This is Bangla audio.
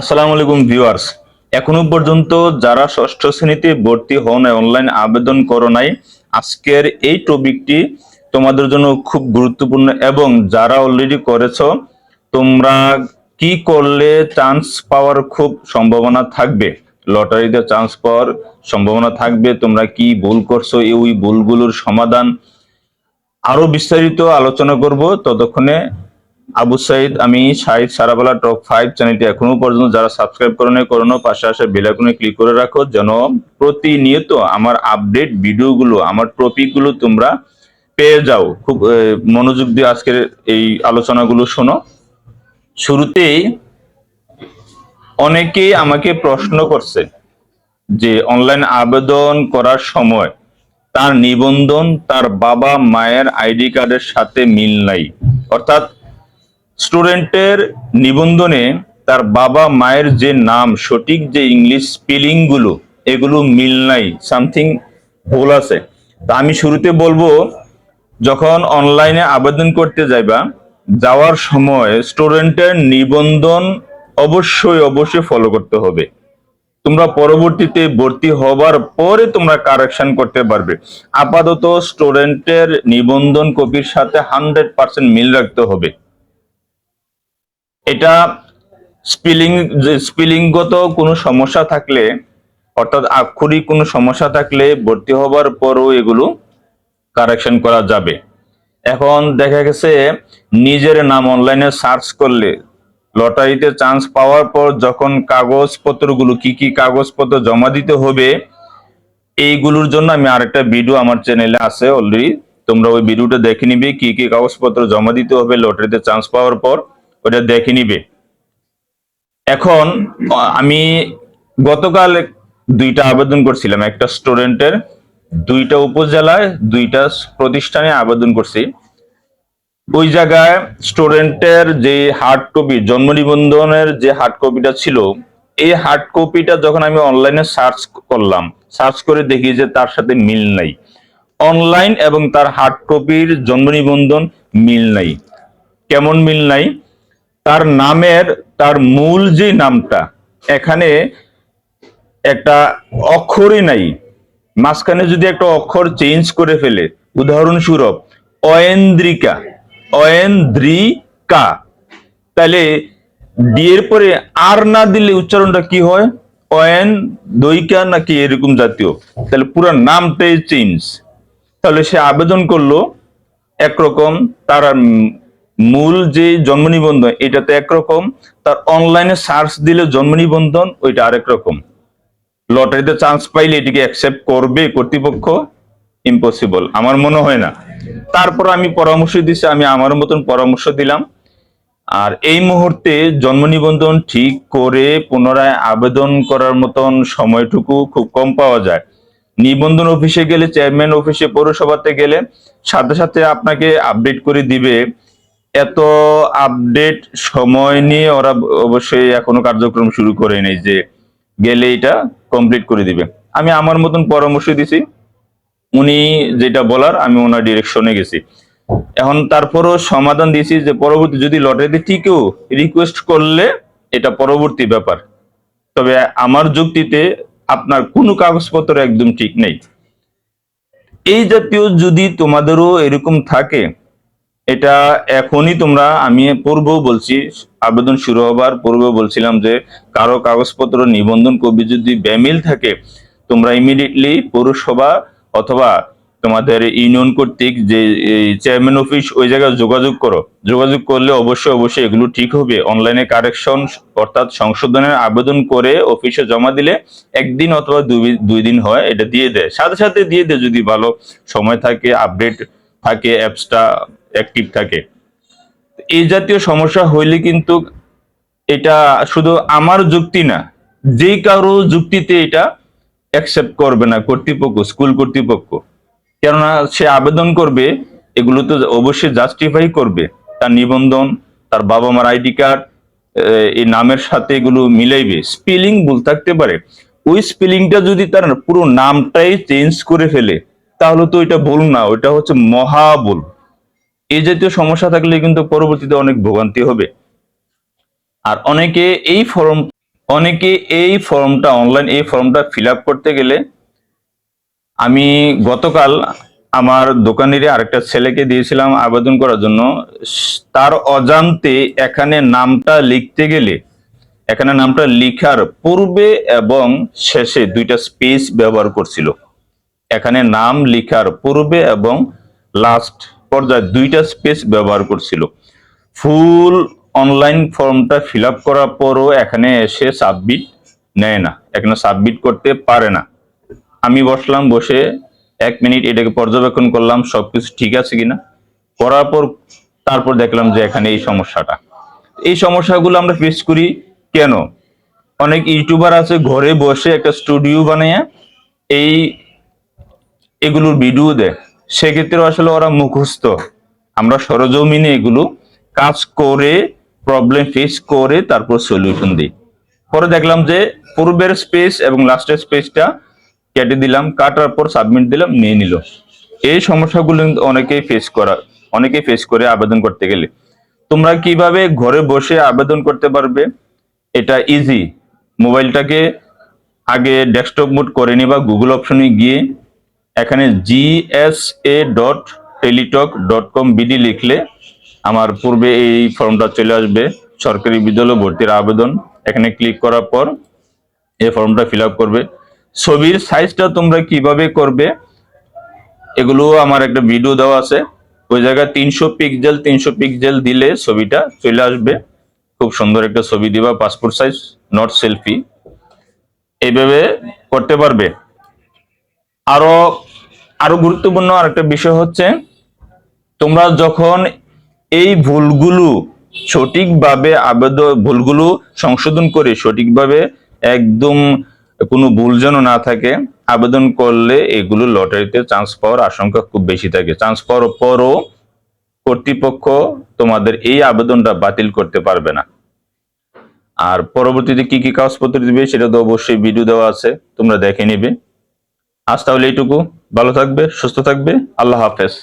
আসসালামু আলাইকুম ভিউয়ার্স। এখনও পর্যন্ত যারা ষষ্ঠ শ্রেণীতে ভর্তি হও নাই অনলাইন আবেদন করো নাই, আজকের এই টপিকটি তোমাদের জন্য খুব গুরুত্বপূর্ণ এবং যারা অলরেডি করেছ, তোমরা কি করলে চান্স পাওয়ার খুব সম্ভাবনা থাকবে? লটারিতে চান্স পাওয়ার সম্ভাবনা থাকবে, তোমরা কি ভুল করছ, এই ভুলগুলোর সমাধান আরও বিস্তারিত আলোচনা করব। ততক্ষণে আবু সাইদ, আমি সাইদ সারাবেলা টপ ফাইভ চ্যানেলটি এখনও পর্যন্ত যারা সাবস্ক্রাইব করে নেই করোনো পাশে আসে বেল আইকনে ক্লিক করে রাখো যেন প্রতিনিয়ত আমার আপডেট ভিডিওগুলো, আমার টপিকগুলো তোমরা পেয়ে যাও। খুব মনোযোগ দিয়ে আজকের এই আলোচনাগুলো শোনো। শুরুতেই অনেকেই আমাকে প্রশ্ন করছে যে অনলাইন আবেদন করার সময় তার নিবন্ধন তার বাবা মায়ের আইডি কার্ডের সাথে মিল নাই। অর্থাৎ স্টুডেন্টের নিবন্ধনে তার বাবা মায়ের যে নাম, সঠিক যে ইংলিশ স্পেলিংগুলো এগুলো মিল নাই, সামথিং ভুল আছে। তা আমি শুরুতে বলব, যখন অনলাইনে আবেদন করতে যাইবা, যাওয়ার সময় স্টুডেন্টের নিবন্ধন অবশ্যই অবশ্যই ফলো করতে হবে। তোমরা পরবর্তীতে ভর্তি হবার পরে তোমরা কারেকশন করতে পারবে। আপাতত স্টুডেন্টের নিবন্ধন কপির সাথে হান্ড্রেড পার্সেন্ট মিল রাখতে হবে। এটা স্পেলিং স্পেলিংগত কোনো সমস্যা থাকলে, অর্থাৎ আক্ষরিক কোনো সমস্যা থাকলে ভর্তি হবার পরও এগুলো কারেকশন করা যাবে। এখন দেখা গেছে নিজের নাম অনলাইনে সার্চ করলে লটারিতে চান্স পাওয়ার পর যখন কাগজপত্রগুলো, কি কি কাগজপত্র জমা দিতে হবে, এইগুলোর জন্য আমি আরেকটা ভিডিও আমার চ্যানেলে আছে অলরেডি তোমরা ওই ভিডিওটা দেখে নিবে, কি কি কাগজপত্র জমা দিতে হবে লটারিতে চান্স পাওয়ার পর। ওটা দেখে নিবে। এখন, আমি গতকাল দুইটা আবেদন করছিলাম। একটা স্টুডেন্টের, দুইটা উপজেলায়, দুইটা প্রতিষ্ঠানে আবেদন করছি। ওই জায়গায় স্টুডেন্টের যে হার্ড কপি জন্ম নিবন্ধনের যে হার্ড কপিটা ছিল, এই হার্ড কপিটা যখন আমি অনলাইনে সার্চ করলাম সার্চ করে দেখি যে তার সাথে মিল নাই। অনলাইন এবং তার হার্ড কপির জন্ম নিবন্ধন মিল নাই। কেমন মিল নাই? তার নামের, তার মূল যে নামটা, এখানে একটা অক্ষরই নাই। মাঝখানে যদি একটা অক্ষর চেঞ্জ করে ফেলে, উদাহরণস্বরূপ, অয়েন্দ্রিকা অয়েন্দ্রিকা, তাহলে ডি এর পরে আর না দিলে উচ্চারণটা কি হয়? অয়েন দইকা নাকি এরকম জাতীয়। তাহলে পুরো নামটাই চেঞ্জ তাহলে সে আবেদন করল, একরকম তার মূল যে জন্ম নিবন্ধন এটাতে একরকম। তার অনলাইনে সার্চ দিলে জন্ম নিবন্ধন ওইটা আরেক রকম। লটারিতে চান্স পাইলে এটিকে অ্যাকসেপ্ট করবে কর্তৃপক্ষ? ইম্পসিবল আমার মনে হয় না। তারপর আমি পরামর্শ দিছি, আমি আমার মতন পরামর্শ দিলাম। আর এই মুহূর্তে জন্ম নিবন্ধন ঠিক করে পুনরায় আবেদন করার মতন সময়টুকু খুব কম পাওয়া যায়। নিবন্ধন অফিসে গেলে চেয়ারম্যান অফিসে পৌরসভাতে গেলে সাথে সাথে আপনাকে আপডেট করে দিবে এত আপডেট সময় নিয়ে ওরা অবশ্যই এখনও কার্যক্রম শুরু করে নেই যে গেলে এটা কমপ্লিট করে দিবে। আমি আমার মতন পরামর্শ দিছি। উনি যেটা বলার, আমি ওনার ডিরেকশনে গেছি। এখন তারপরও সমাধান দিয়েছি যে পরবর্তী যদি লটারিতে ঠিকও রিকোয়েস্ট করলে এটা পরবর্তী ব্যাপার। তবে আমার যুক্তিতে আপনার কোনো কাগজপত্র একদম ঠিক নেই। এই জাতীয় যদি তোমাদেরও এরকম থাকে এটা এখনই তোমরা, আমি পূর্বেও বলছি, আবেদন শুরু হবার পূর্বেও বলছিলাম যে কারও কাগজপত্র নিবন্ধন কবি যদি ব্যামিল থাকে, তোমরা ইমিডিয়েটলি পৌরসভা অথবা তোমাদের ইউনিয়ন কর্তৃক যে চেয়ারম্যান অফিস ওই জায়গায় যোগাযোগ করো। যোগাযোগ করলে অবশ্যই অবশ্যই এগুলো ঠিক হবে। অনলাইনে কারেকশন অর্থাৎ সংশোধনের আবেদন করে অফিসে জমা দিলে একদিন অথবা দুই দিন হয়, এটা দিয়ে দেয়। সাথে সাথে দিয়ে দেয় যদি ভালো সময় থাকে আপডেট থাকে অ্যাপসটা। অ্যাক্টিভ থাকে। এই জাতীয় সমস্যা হইলে কিন্তু এটা শুধু আমার যুক্তি না, যে কারও যুক্তিতে এটা অ্যাকসেপ্ট করবে না কর্তৃপক্ষ স্কুল কর্তৃপক্ষ। কেননা সে আবেদন করবে, এগুলো তো অবশ্যই জাস্টিফাই করবে। তার নিবন্ধন, তার বাবা মার আইডি কার্ড এই নামের সাথে এগুলো মিলাইবে। স্পেলিং ভুল থাকতে পারে। ওই স্পেলিংটা যদি তার পুরো নামটাই চেঞ্জ করে ফেলে, তাহলে তো এটা ভুল না ওইটা হচ্ছে মহাভুল। এই জাতীয় সমস্যা থাকলে কিন্তু পরবর্তীতে অনেক ভোগান্তি হবে। আর অনেকে এই ফর্ম, অনেকে এই ফর্মটা অনলাইন এই ফর্মটা ফিল করতে গেলে আমি গতকাল আমার দোকানের আরেকটা ছেলেকে দিয়েছিলাম আবেদন করার জন্য। তার অজান্তে এখানে নামটা লিখতে গেলে, এখানে নামটা লিখার পূর্বে এবং শেষে দুইটা স্পেস ব্যবহার করছিল। এখানে নাম লিখার পূর্বে এবং লাস্ট পর্যায়ে দুইটা স্পেস ব্যবহার করছিল। ফুল অনলাইন ফর্মটা ফিল করার পরও এখানে এসে সাবমিট নেয় না। এখানে সাবমিট করতে পারে না। আমি বসলাম, বসে এক মিনিট এটাকে পর্যবেক্ষণ করলাম, সবকিছু ঠিক আছে কিনা? করার পর তারপর দেখলাম যে এখানে এই সমস্যাটা। এই সমস্যাগুলো আমরা ফেস করি কেন? অনেক ইউটিউবার আছে, ঘরে বসে একটা স্টুডিও বানিয়ে এই এগুলোর ভিডিও দেয়। সেক্ষেত্রে আসলে ওরা মুখস্থ। আমরা সরজমিনে এগুলো কাজ করে প্রবলেম ফেস করে তারপর সলিউশন দিই। পরে দেখলাম যে পূর্বের স্পেস এবং লাস্টের স্পেসটা কেটে দিলাম, কাটার পর সাবমিট দিলাম, নিয়ে নিল। এই সমস্যাগুলো অনেকেই ফেস করা, অনেকেই ফেস করে আবেদন করতে গেলে। তোমরা কীভাবে ঘরে বসে আবেদন করতে পারবে? এটা ইজি মোবাইলটাকে আগে ডেস্কটপ মোড করে নিবা গুগল অপশনে গিয়ে এখানে GSA dot Teletalk dot com BD লিখলে আমার পূর্বে এই ফর্মটা চলে আসবে। সরকারি বিদ্যালয় ভর্তির আবেদন। এখানে ক্লিক করার পর এই ফর্মটা ফিল করবে। ছবির সাইজটা তোমরা কীভাবে করবে এগুলো আমার একটা ভিডিও দেওয়া আছে। ওই জায়গায় তিনশো পিক্সেল তিনশো পিক্সেল দিলে ছবিটা চলে আসবে। খুব সুন্দর একটা ছবি দিবা পাসপোর্ট সাইজ নট সেলফি এইভাবে করতে পারবে। আরও আরও গুরুত্বপূর্ণ আরেকটা বিষয় হচ্ছে, তোমরা যখন এই ভুলগুলো সঠিকভাবে আবেদন ভুলগুলো সংশোধন করে সঠিকভাবে একদম কোনো ভুল যেন না থাকে, আবেদন করলে এগুলো লটারিতে চান্স পাওয়ার আশঙ্কা খুব বেশি থাকে। চান্স পাওয়ার পরও কর্তৃপক্ষ তোমাদের এই আবেদনটা বাতিল করতে পারবে না। আর পরবর্তীতে কি কি কাগজপত্র দিবে সেটা তো অবশ্যই ভিডিও দেওয়া আছে, তোমরা দেখে নিবে। আজ তাহলে এইটুকু। ভালো থাকবে সুস্থ থাকবে। আল্লাহ হাফেজ।